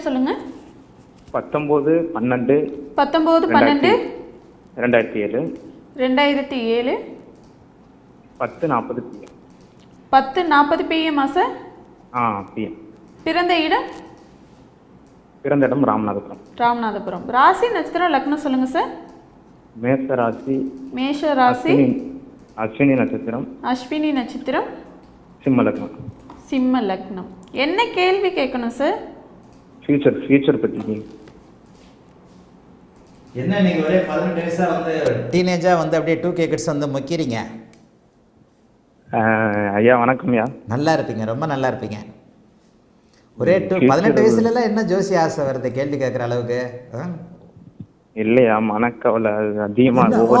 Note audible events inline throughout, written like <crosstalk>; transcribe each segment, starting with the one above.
சொல்லுங்க. பத்தொம்போது பன்னெண்டு பத்தொம்போது பன்னெண்டு. ரெண்டாயிரத்தி ஏழு. ரெண்டாயிரத்தி ஏழு. பத்து நாற்பது பிஎம் பத்து நாற்பது பிஎம்மா சார்? ஆ பிஎம் பிறந்த இடம்? பிறந்த இடம் ராமநாதபுரம். ராமநாதபுரம். ராசி நட்சத்திரம் லக்னம் சொல்லுங்க சார். மேச ராசி மேஷ ராசி. அஸ்வினி நட்சத்திரம். அஸ்வினி நட்சத்திரம். சிம்ம லக்னம். சிம்ம லக்னம். என்ன கேள்வி கேட்கணும் சார்? ஃபியூச்சர் ஃபியூச்சர் பற்றி என்ன நீங்கள் ஒரே பதினெட்டு வயசாக வந்து டீனேஜாக வந்து அப்படியே டூ கே கிட்ஸ் வந்து முக்கிறீங்க ஐயா வணக்கம் ஐயா. நல்லா இருப்பீங்க ரொம்ப நல்லா இருப்பீங்க. ஒரே டூ பதினெட்டு வயசுலலாம் என்ன ஜோசி ஆசை வருது கேள்வி கேட்குற அளவுக்கு? இல்லையா மனக்கவலை அதிகமாக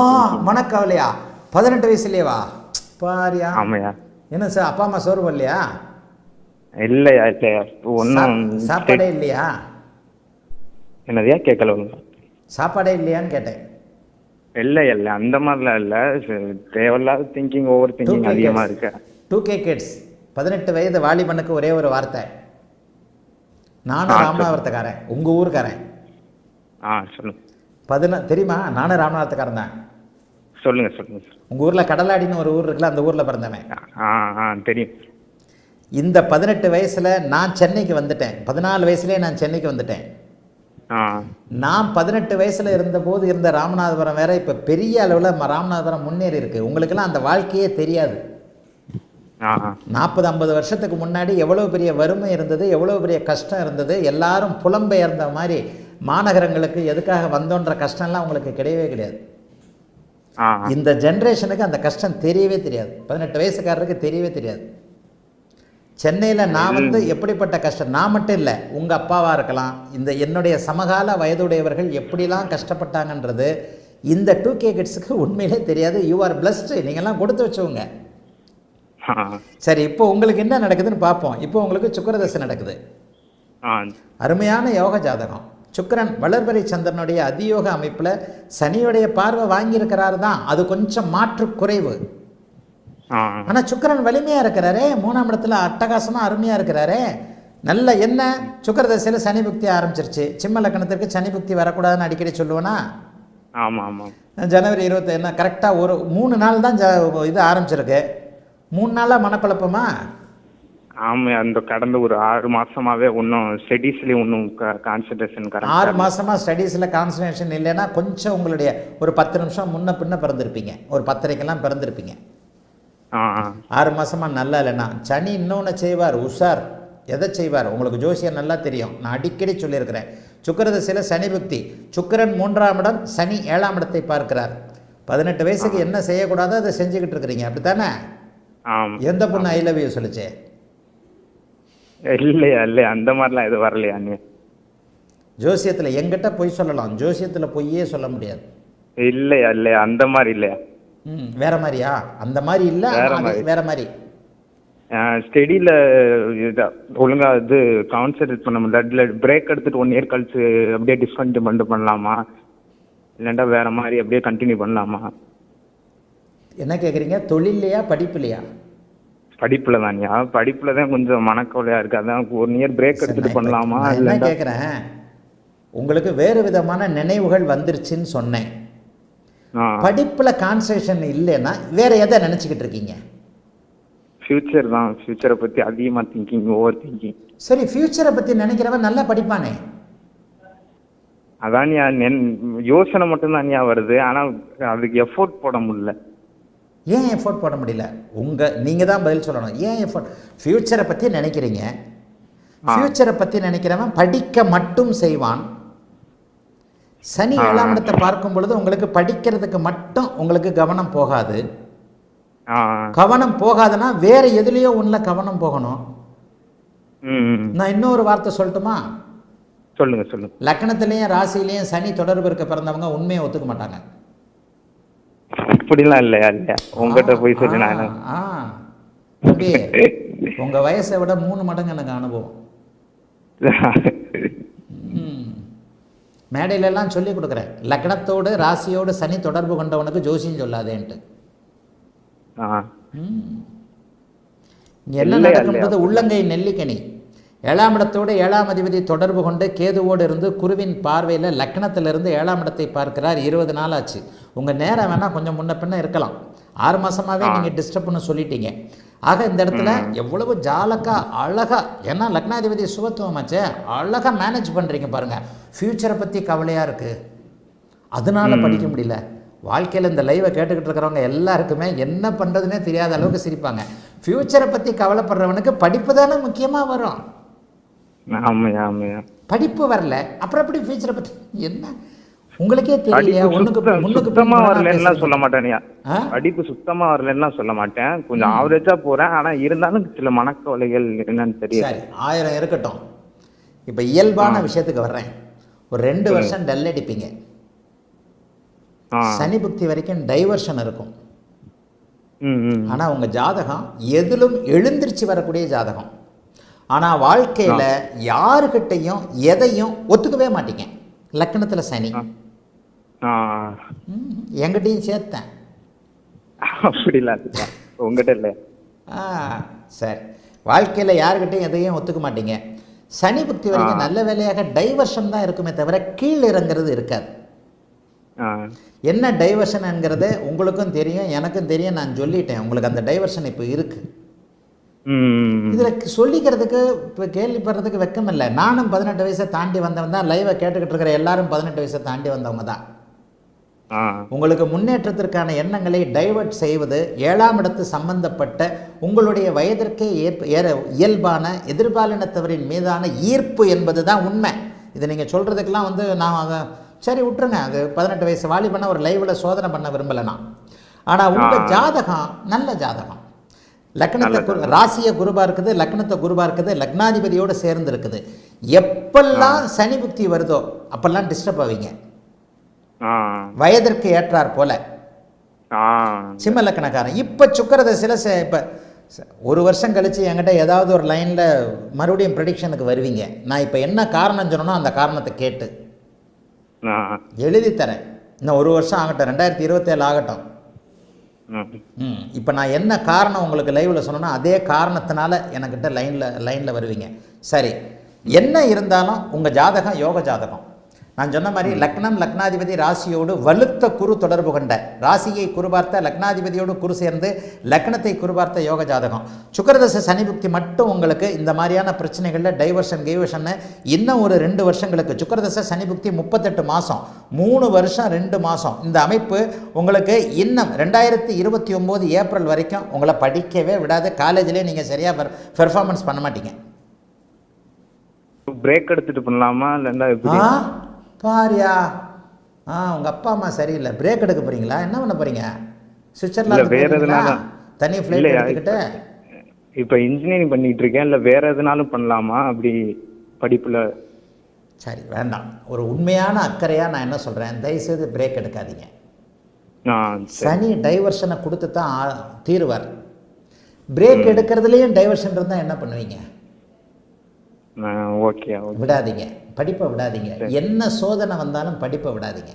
மனக்கவலையா? பதினெட்டு வயசுலேயேவா பாரியா. ஆமாய்யா. என்ன சார் அப்பா அம்மா சோறு வரலையா இல்லையா ஒன்றும் சாப்- சாப்பாடே இல்லையா? என்னதையா கேட்கல ஒன்று சாப்பாடே இல்லையான்னு கேட்டேன். இல்லை இல்லை. அந்த மாதிரிலாம் இல்லை. தேவையில்லாத திங்கிங் ஓவர் திங்கிங் அதிகமாக இருக்கு. டூ கே கிட்ஸ் பதினெட்டு வயது வாலிபனுக்கு ஒரே ஒரு வார்த்தை. நானும் ராமநாதபுரத்துக்காரன். உங்கள் ஊருக்காரன். ஆ சொல்லுங்க. பதின தெரியுமா? நானும் ராமநாதத்துக்காரன் தான். சொல்லுங்க சொல்லுங்க சார் உங்கள் ஊரில் கடலாடின்னு ஒரு ஊர் இருக்குல்ல அந்த ஊரில் பிறந்தவன். ஆ ஆ தெரியும். இந்த பதினெட்டு வயசில் நான் சென்னைக்கு வந்துட்டேன். பதினாலு வயசுலேயே நான் சென்னைக்கு வந்துட்டேன். நான் பதினெட்டு வயசில் இருந்தபோது இருந்த ராமநாதபுரம் வேற இப்போ பெரிய அளவில் ராமநாதபுரம் முன்னேறி இருக்கு. உங்களுக்கெல்லாம் அந்த வாழ்க்கையே தெரியாது. நாற்பது ஐம்பது வருஷத்துக்கு முன்னாடி எவ்வளோ பெரிய வறுமை இருந்தது எவ்வளோ பெரிய கஷ்டம் இருந்தது எல்லாரும் புலம்பெயர்ந்த மாதிரி மாநகரங்களுக்கு எதுக்காக வந்தோன்ற கஷ்டம்லாம் உங்களுக்கு கிடையவே கிடையாது. இந்த ஜென்ரேஷனுக்கு அந்த கஷ்டம் தெரியவே தெரியாது. பதினெட்டு வயசுக்காரருக்கு தெரியவே தெரியாது. சென்னையில் நான் வந்து எப்படிப்பட்ட கஷ்டம்? நான் மட்டும் இல்லை உங்கள் அப்பாவாக இருக்கலாம் இந்த என்னுடைய சமகால வயதுடையவர்கள் எப்படிலாம் கஷ்டப்பட்டாங்கன்றது இந்த டூ கே கிட்ஸுக்கு உண்மையிலே தெரியாது. யூ ஆர் பிளஸ்டு நீங்கள்லாம் கொடுத்து வச்சவங்க சரி இப்போ உங்களுக்கு என்ன நடக்குதுன்னு பார்ப்போம். இப்போ உங்களுக்கு சுக்கரதசை நடக்குது. அருமையான யோக ஜாதகம். சுக்கிரன் வளர்பறை சந்திரனுடைய அதியோக அமைப்பில் சனியுடைய பார்வை வாங்கியிருக்கிறாரு தான். அது கொஞ்சம் மாற்று குறைவு. ஆனால் சுக்கிரன் வலிமையாக இருக்கிறாரே மூணாம் இடத்துல அட்டகாசமாக அருமையாக இருக்கிறாரே. நல்ல என்ன சுக்கரதசையில் சனி புக்தி ஆரம்பிச்சிருச்சு. சிம்ம லக்கணத்திற்கு சனி புக்தி வரக்கூடாதுன்னு அடிக்கடி சொல்லுவேனா ஆமாம் ஆமாம் ஜனவரி இருபத்தி என்ன கரெக்டாக ஒரு மூணு நாள் தான் ஜ இது ஆரம்பிச்சிருக்கு. மூணு நாளாக மனக்குழப்பமா? ஆமாம் அந்த கடந்த ஒரு ஆறு மாசமாவே ஒன்றும் ஸ்டடீஸ்லேயும் ஒன்றும் கான்சன்ட்ரேஷன் ஆறு மாசமா ஸ்டடீஸில் கான்சன்ட்ரேஷன் இல்லைன்னா கொஞ்சம் உங்களுடைய ஒரு பத்து நிமிஷம் முன்ன பின்ன பிறந்திருப்பீங்க. ஒரு பத்தரைக்கெல்லாம் பிறந்திருப்பீங்க. ஆறு மாசமா நல்லா இல்லைன்னா சனி இன்னொன்று செய்வார் உஷார். எதை செய்வார்? உங்களுக்கு ஜோசியம் நல்லா தெரியும். நான் அடிக்கடி சொல்லியிருக்கிறேன். சுக்கிரதசையில் சனி புக்தி. சுக்கிரன் மூன்றாம் இடம் சனி ஏழாம் இடத்தை பார்க்கிறார். பதினெட்டு வயசுக்கு என்ன செய்யக்கூடாதோ அதை செஞ்சுக்கிட்டு இருக்கிறீங்க. அப்படித்தானே? எந்த பொண்ணு ஐ லவ் யூ சொல்லுச்சே? இல்லையா இல்லையா. அந்த மாதிரிலாம் எதுவும் வரலையா நீ? ஜோசியத்தில் எங்கிட்ட பொய் சொல்லலாம். ஜோசியத்தில் பொய்யே சொல்ல முடியாது. இல்லையா இல்லையா. அந்த மாதிரி இல்லையா? வேற மாதிரியா? அந்த மாதிரி இல்லை வேற மாதிரி. வேற மாதிரி. ஸ்டடியில் ஒழுங்காக இது கான்சன்ட்ரேட் பண்ண முடியல. பிரேக் எடுத்துட்டு ஒன் இயர் கழிச்சு அப்படியே டிஸ்கண்டினியூ பண்ணிட்டு பண்ணலாமா? இல்லைண்டா வேற மாதிரி அப்படியே கண்டினியூ பண்ணலாமா? என்ன கேட்குறீங்க தொழில்லையா படிப்புலையா? படிப்பில் தான்யா. படிப்பில் தான் கொஞ்சம் மனக்கவலையாக இருக்கு. அதான் ஒன் இயர் பிரேக் எடுத்துட்டு பண்ணலாமா? இல்லைண்டா கேட்குறேன் உங்களுக்கு வேறு விதமான நினைவுகள் வந்துருச்சுன்னு சொன்னேன். படிப்பில் கான்சன்ட்ரேஷன் இல்லைன்னா வேற எதை நினச்சிக்கிட்டு இருக்கீங்க? ஃபியூச்சர் தான். ஃபியூச்சரை பற்றி அதிகமாக திங்கிங் ஓவர் திங்கிங் சரி ஃப்யூச்சரை பற்றி நினைக்கிறவன் நல்லா படிப்பானே? அதான் நென் யோசனை மட்டும்தான் வருது. ஆனால் அதுக்கு எஃபோர்ட் போட முடியல. ஏன் எஃபோர்ட் போட முடியல? உங்கள் நீங்கள் தான் பதில் சொல்லணும். ஏன் எஃபோர்ட் ஃப்யூச்சரை பற்றி நினைக்கிறீங்க. ஃப்யூச்சரை பற்றி நினைக்கிறவன் படிக்க மட்டும் செய்வான். சனி. ஏழாம் இடத்தை பார்க்கும் பொழுது உங்களுக்கு படிக்கிறதுக்கு மட்டும் உங்களுக்கு கவனம் போகாது. கவனம் போகாதுன்னா வேற எதுலேயோ ஒன்றில் கவனம் போகணும். நான் இன்னொரு வார்த்தை சொல்லட்டுமா? சொல்லுங்க சொல்லுங்க. லக்னத்திலையும் ராசியிலையும் சனி தொடர்பு இருக்க பிறந்தவங்க உண்மையை ஒத்துக்க மாட்டாங்க. அப்படிலாம் இல்லையா இல்லையா? உங்ககிட்ட போய் சொல்லி நான் உங்க வயசை விட மூணு மடங்கு எனக்கு அனுபவம். <laughs> மேடையில எல்லாம் சொல்லி கொடுக்குறேன். லக்னத்தோடு ராசியோடு சனி தொடர்பு கொண்டவனுக்கு ஜோசியம் சொல்லாதேன்ட்டு. என்ன நடக்கும்போது. உள்ளங்கை நெல்லிக்கனி. ஏழாம் இடத்தோடு ஏழாம் அதிபதி தொடர்பு கொண்டு கேதுவோடு இருந்து குருவின் பார்வையில் லக்னத்திலிருந்து ஏழாம் இடத்தை பார்க்கிறார். இருபது நாள் ஆச்சு உங்கள் நேரம் வேணால் கொஞ்சம் முன்ன பின்ன இருக்கலாம். ஆறு மாதமாகவே நீங்கள் டிஸ்டர்ப்னு சொல்லிட்டீங்க. ஆக இந்த இடத்துல எவ்வளவு ஜாலக்கா அழகா ஏன்னா லக்னாதிபதி சுபத்துவமாச்சே அழகாக மேனேஜ் பண்ணுறீங்க பாருங்கள் ஃப்யூச்சரை பற்றி கவலையாக இருக்குது அதனால படிக்க முடியல. வாழ்க்கையில் இந்த லைவை கேட்டுக்கிட்டு இருக்கிறவங்க எல்லாருக்குமே என்ன பண்ணுறதுனே தெரியாத அளவுக்கு சிரிப்பாங்க. ஃப்யூச்சரை பற்றி கவலைப்படுறவனுக்கு படிப்பு தானே முக்கியமாக வரும். படிப்பு வரல. அப்புறம் எப்படி ஃபியூச்சரை பற்றி என்ன? உங்களுக்கே படிப்பு ஒண்ணுக்கு சுத்தமா வரலன்னா. சொல்ல மாட்டேன்யா. ஆ? படிப்பு சுத்தமா வரலன்னா சொல்ல மாட்டேன். கொஞ்சம் ஆவரேஜா போறேன். ஆனா இருந்தாலும் சில மனக்கவலைகள் என்னன்னு தெரியல சரி ஆயிரம் இருக்கட்டும். இப்போ இயல்பான விஷயத்துக்கு வர்றேன். ஒரு ரெண்டு வருஷம் டல் அடிப்பீங்க. சனி புக்தி வரைக்கும் டைவர்ஷன் இருக்கும். ஆனால் உங்கள் ஜாதகம் எதிலும் எழுந்திருச்சு வரக்கூடிய ஜாதகம். ஆனால் வாழ்க்கையில் யாருக்கிட்டையும் எதையும் ஒத்துக்கவே மாட்டீங்க. லக்கணத்தில் சனி. என்கிட்டயும் சேர்த்தேன். அப்படிலாம் இல்லையா உங்ககிட்ட இல்லை ஆ சரி. வாழ்க்கையில் யாருக்கிட்டையும் எதையும் ஒத்துக்க மாட்டீங்க. சனி புக்தி வரைக்கும் நல்ல வேலையாக டைவர்ஷன் தான் இருக்குமே தவிர கீழ் இறங்குறது இருக்காது. என்ன டைவர்ஷன்ங்கிறது உங்களுக்கும் தெரியும் எனக்கும் தெரியும் நான் சொல்லிட்டேன். உங்களுக்கு அந்த டைவர்ஷன் இப்போ இருக்குது இதில் சொல்லிக்கிறதுக்கு இப்போ கேள்விப்படுறதுக்கு வெக்கம் இல்லை. நானும் பதினெட்டு வயசை தாண்டி வந்தவன் தான். லைவை கேட்டுக்கிட்டு இருக்கிற எல்லாரும் பதினெட்டு வயசை தாண்டி வந்தவங்க தான். உங்களுக்கு முன்னேற்றத்திற்கான எண்ணங்களை டைவர்ட் செய்வது ஏழாம் இடத்து சம்பந்தப்பட்ட உங்களுடைய வயதிற்கே ஏற்ப ஏற இயல்பான எதிர்பாலினத்தவரின் மீதான ஈர்ப்பு என்பது தான் உண்மை. இதை நீங்கள் சொல்கிறதுக்கெல்லாம் வந்து நான் அதை சரி விட்டுருங்க. அது பதினெட்டு வயசு வாலிபனை ஒரு லைவில் சோதனை பண்ண விரும்பலை நான் ஆனால் உங்கள் ஜாதகம் நல்ல ஜாதகம். லக்னத்தை குரு ராசியை குருபா இருக்குது லக்னத்தை குருபா இருக்குது லக்னாதிபதியோடு சேர்ந்து இருக்குது. எப்பெல்லாம் சனி புக்தி வருதோ அப்பெல்லாம் டிஸ்டர்ப் ஆவீங்க. வயதிற்கு ஏற்றார் போல. சிம்ம லக்கணக்காரன் இப்போ சுக்கரதசையில் இப்போ ஒரு வருஷம் கழித்து என்கிட்ட ஏதாவது ஒரு லைனில் மறுபடியும் ப்ரெடிக்ஷனுக்கு வருவீங்க. நான் இப்போ என்ன காரணம் சொன்னனோ அந்த காரணத்தை கேட்டு. எழுதி தரேன் இன்னும் ஒரு வருஷம் ஆகட்டும். ரெண்டாயிரத்தி இருபத்தேழு ஆகட்டும். இப்போ நான் என்ன காரணம் உங்களுக்கு லைவில் சொன்னேன்னா அதே காரணத்தினால எனக்கிட்ட லைனில் லைனில் வருவீங்க. சரி. என்ன இருந்தாலும் உங்கள் ஜாதகம் யோக ஜாதகம். நான் சொன்ன மாதிரி லக்னம் லக்னாதிபதி ராசியோடு வலுத்த குரு தொடர்பு கொண்ட ராசியை குருபார்த்த லக்னாதிபதியோடு குரு சேர்ந்து லக்னத்தை குருபார்த்த யோக ஜாதகம். சுக்கரதச சனி புக்தி மட்டும் உங்களுக்கு இந்த மாதிரியான பிரச்சனைகளில் டைவர்ஷன் கைவர்ஷன் இன்னும் ஒரு ரெண்டு வருஷங்களுக்கு சுக்கரதச சனி புக்தி முப்பத்தெட்டு மாதம் மூணு வருஷம் ரெண்டு மாதம் இந்த அமைப்பு உங்களுக்கு இன்னும் ரெண்டாயிரத்தி இருபத்தி ஒம்பது ஏப்ரல் வரைக்கும் உங்களை படிக்கவே விடாது. காலேஜ்லேயே நீங்கள் சரியாக பெர்ஃபார்மன்ஸ் பண்ண மாட்டீங்க. பிரேக் எடுத்துட்டு பண்ணலாமா? இல்லைன்னா பாரியா? ஆ உங்கள் அப்பா அம்மா சரியில்லை. பிரேக் எடுக்க போகிறீங்களா என்ன பண்ண போகிறீங்க சுவிட்சர்லாந்து வேற? எதுனாலும். தனி ஃப்ளைட் எடுத்துக்கிட்டு? இப்போ இன்ஜினியரிங் பண்ணிட்டு இருக்கேன். இல்லை வேற எதுனாலும் பண்ணலாமா? அப்படி படிப்புல சரி வேண்டாம். ஒரு உண்மையான அக்கறையாக நான் என்ன சொல்கிறேன் தயவுசெய்து பிரேக் எடுக்காதீங்க. சனி டைவர்ஷனை கொடுத்து தான் தீருவார். பிரேக் எடுக்கிறதுலேயும் டைவர்ஷன் இருந்தால் என்ன பண்ணுவீங்க? ஓகே விடாதீங்க. படிப்பை விடாதீங்க. என்ன சோதனை வந்தாலும் படிப்பை விடாதீங்க.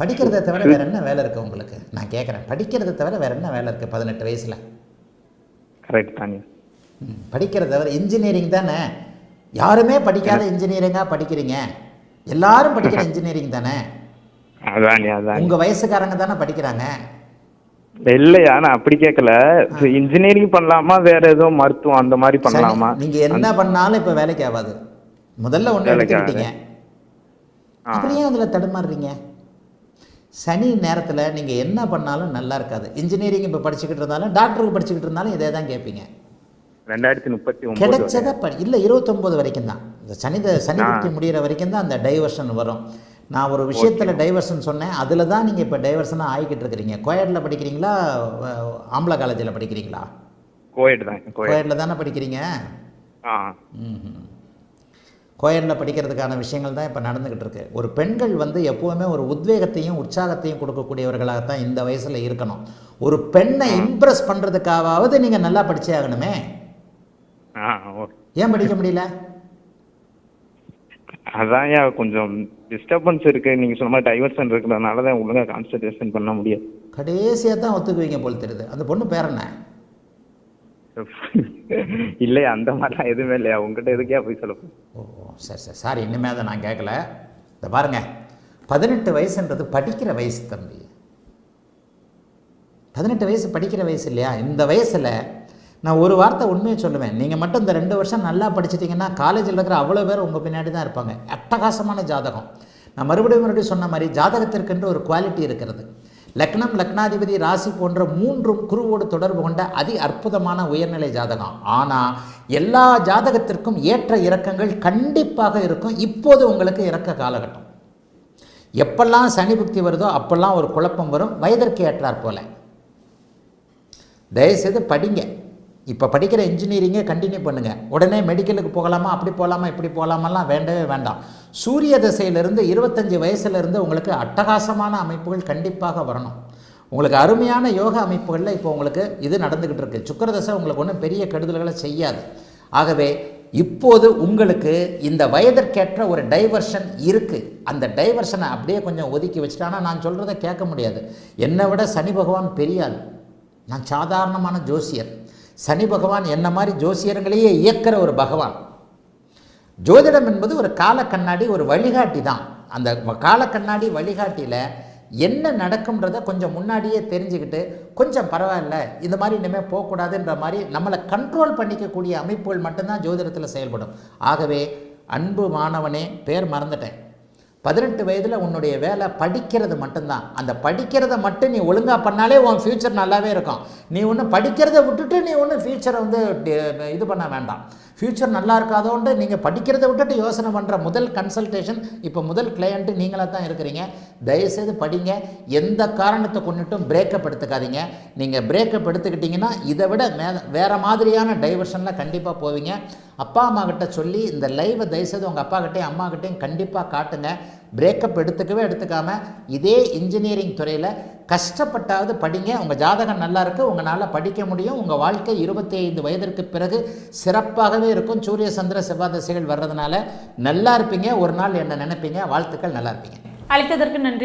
படிக்கிறதை தவிர வேற என்ன வேலை இருக்குது உங்களுக்கு? நான் கேட்குறேன் படிக்கிறதை தவிர வேற என்ன வேலை இருக்குது பதினெட்டு வயசில்? கரெக்ட் தானே. படிக்கிறத தவிர இன்ஜினியரிங் தானே? யாருமே படிக்காத இன்ஜினியரிங்காக படிக்கிறீங்க. எல்லாரும் படிக்கிற இன்ஜினியரிங் தானே? உங்கள் வயசுக்காரங்க தானே படிக்கிறாங்க. இல்லையா? நான் அப்படி கேட்கல இன்ஜினியரிங் பண்ணலாமா? வேற ஏதோ மருத்துவம் அந்த மாதிரி பண்ணலாமா? நீங்க என்ன பண்ணாலும் இப்ப வேலைக்கு ஆகாது. முதல்ல ஒண்ணு எடுத்துக்கிட்டீங்க. அப்புறம் ஏன் அதுல தடுமாறுறீங்க? சனி நேரத்துல நீங்க என்ன பண்ணாலும் நல்லா இருக்காது. இன்ஜினியரிங் இப்ப படிச்சுக்கிட்டு இருந்தாலும் டாக்டருக்கு படிச்சுக்கிட்டு இருந்தாலும் இதே தான் கேட்பீங்க ரெண்டாயிரத்தி முப்பத்தி கிடைச்சதை படி இல்லை இருபத்தொம்போது வரைக்கும் தான். இந்த சனி சனி முடிகிற வரைக்கும் தான் அந்த டைவர்ஷன் வரும். நான் ஒரு விஷயத்தில் டைவர்ஷன் சொன்னேன். அதில் தான் நீங்கள் இப்போ டைவர்ஷனாக ஆகிக்கிட்டு இருக்கிறீங்க. கோயடில் படிக்கிறீங்களா? ஆம்பளை காலேஜில் படிக்கிறீங்களா? கோயட் தான் கோயட் கோயடில் தானே படிக்கிறீங்க? கோயலில் படிக்கிறதுக்கான விஷயங்கள் தான் இப்போ நடந்துக்கிட்டு இருக்கு. ஒரு பெண்கள் வந்து எப்போவுமே ஒரு உத்வேகத்தையும் உற்சாகத்தையும் கொடுக்கக்கூடியவர்களாகத்தான் இந்த வயசில் இருக்கணும். ஒரு பெண்ணை இம்ப்ரெஸ் பண்ணுறதுக்காவது நீங்கள் நல்லா படிச்சே ஆகணுமே. ஏன் படிக்க முடியல? அதான் ஏன் கொஞ்சம் டிஸ்டர்பன்ஸ் இருக்கு. நீங்க சொன்ன மாதிரி டைவர்ஷன் இருக்கிறதுனால தான் ஒழுங்கா கான்சன்ட்ரேஷன் பண்ண முடியாது கடைசியாக தான் ஒத்துக்குவீங்க போல் தெரியுது. அந்த பொண்ணு பேர் என்ன? இல்லையா அந்த மாதிரிலாம் எதுவுமே இல்லையா? உங்ககிட்ட எதுக்கே போய் சொல்ல போறேன்? ஓ சரி சரி. சாரி இனிமேல் அதை நான் கேட்கல. இந்த பாருங்க. பதினெட்டு வயசுன்றது படிக்கிற வயசு தம்பி. பதினெட்டு வயசு படிக்கிற வயசு இல்லையா? இந்த வயசில் நான் ஒரு வார்த்தை உண்மையை சொல்லுவேன். நீங்கள் மட்டும் இந்த ரெண்டு வருஷம் நல்லா படிச்சிட்டிங்கன்னா காலேஜில் இருக்கிற அவ்வளோ பேர் உங்கள் பின்னாடி தான் இருப்பாங்க. அட்டகாசமான ஜாதகம். நான் மறுபடியும் மறுபடியும் சொன்ன மாதிரி ஜாதகத்திற்கென்று ஒரு குவாலிட்டி இருக்கிறது. லக்னம் லக்னாதிபதி ராசி போன்ற மூன்றும் குருவோடு தொடர்பு கொண்ட அதி அற்புதமான உயர்நிலை ஜாதகம். ஆனால் எல்லா ஜாதகத்திற்கும் ஏற்ற இறக்கங்கள் கண்டிப்பாக இருக்கும். இப்போது உங்களுக்கு இறக்க காலகட்டம். எப்பெல்லாம் சனி புக்தி வருதோ அப்பெல்லாம் ஒரு குழப்பம் வரும். வயதிற்கு ஏற்றார் போல. தயவுசெய்து படிங்க. இப்போ படிக்கிற இன்ஜினியரிங்கே கண்டினியூ பண்ணுங்கள் உடனே மெடிக்கலுக்கு போகலாமா? அப்படி போகலாமா இப்படி போகலாமெல்லாம் வேண்டவே வேண்டாம். சூரிய திசையிலிருந்து இருபத்தஞ்சி வயசுலேருந்து உங்களுக்கு அட்டகாசமான அமைப்புகள் கண்டிப்பாக வரணும். உங்களுக்கு அருமையான யோக அமைப்புகளில் இப்போ உங்களுக்கு இது நடந்துக்கிட்டு இருக்குது சுக்கரதசை உங்களுக்கு ஒன்றும் பெரிய கெடுதல்களை செய்யாது. ஆகவே இப்போது உங்களுக்கு இந்த வயதிற்கேற்ற ஒரு டைவர்ஷன் இருக்குது அந்த டைவர்ஷனை அப்படியே கொஞ்சம் ஒதுக்கி வச்சுட்டு ஆனால் நான் சொல்கிறத கேட்க முடியாது. என்னை விட சனி பகவான் பெரியாள். நான் சாதாரணமான ஜோசியர். சனி பகவான் என்ன மாதிரி ஜோசியர்களையே இயக்கிற ஒரு பகவான். ஜோதிடம் என்பது ஒரு கால கண்ணாடி ஒரு வழிகாட்டி தான். அந்த கால கண்ணாடி வழிகாட்டியில் என்ன நடக்கும்ன்றதை கொஞ்சம் முன்னாடியே தெரிஞ்சுக்கிட்டு கொஞ்சம் பரவாயில்ல இந்த மாதிரி இனிமேல் போகக்கூடாதுன்ற மாதிரி நம்மளை கண்ட்ரோல் பண்ணிக்கக்கூடிய அமைப்புகள் மட்டும்தான் ஜோதிடத்தில் செயல்படும். ஆகவே அன்பு மாணவனே பேர் மறந்துட்டேன். பதினெட்டு வயதில் உன்னுடைய வேலை படிக்கிறது மட்டும்தான். அந்த படிக்கிறத மட்டும் நீ ஒழுங்காக பண்ணாலே உன் ஃப்யூச்சர் நல்லாவே இருக்கும். நீ ஒன்று படிக்கிறத விட்டுட்டு நீ ஒன்று ஃப்யூச்சரை வந்து இது பண்ண வேண்டாம். ஃப்யூச்சர் நல்லா இருக்காதோன்ட்டு நீங்கள் படிக்கிறத விட்டுட்டு யோசனை பண்ணுற முதல் கன்சல்டேஷன் இப்போ முதல் கிளையண்ட்டு நீங்களாக தான் இருக்கிறீங்க. தயவுசெய்து படிங்க. எந்த காரணத்தை கொண்டுட்டும் பிரேக்கப் எடுத்துக்காதீங்க. நீங்கள் பிரேக்கப் எடுத்துக்கிட்டிங்கன்னா இதை விட மே வேறு மாதிரியான டைவர்ஷனில் கண்டிப்பாக போவீங்க. அப்பா அம்மா கிட்ட சொல்லி இந்த லைவை தயவுசெய்து உங்கள் அப்பா கிட்டேயும் அம்மா கிட்டேயும் கண்டிப்பாக காட்டுங்க. பிரேக்கப் எடுத்துக்கவே எடுத்துக்காமல் இதே இன்ஜினியரிங் துறையில் கஷ்டப்பட்டாவது படிங்க. உங்கள் ஜாதகம் நல்லா இருக்கு. உங்களால் படிக்க முடியும். உங்கள் வாழ்க்கை இருபத்தி ஐந்து வயதிற்கு பிறகு சிறப்பாகவே இருக்கும். சூரிய சந்திர செவ்வாய் திசைகள் வர்றதுனால நல்லா இருப்பீங்க. ஒரு நாள் என்ன நினைப்பீங்க? வாழ்த்துக்கள் நல்லா இருப்பீங்க. அழைத்ததற்கு நன்றி.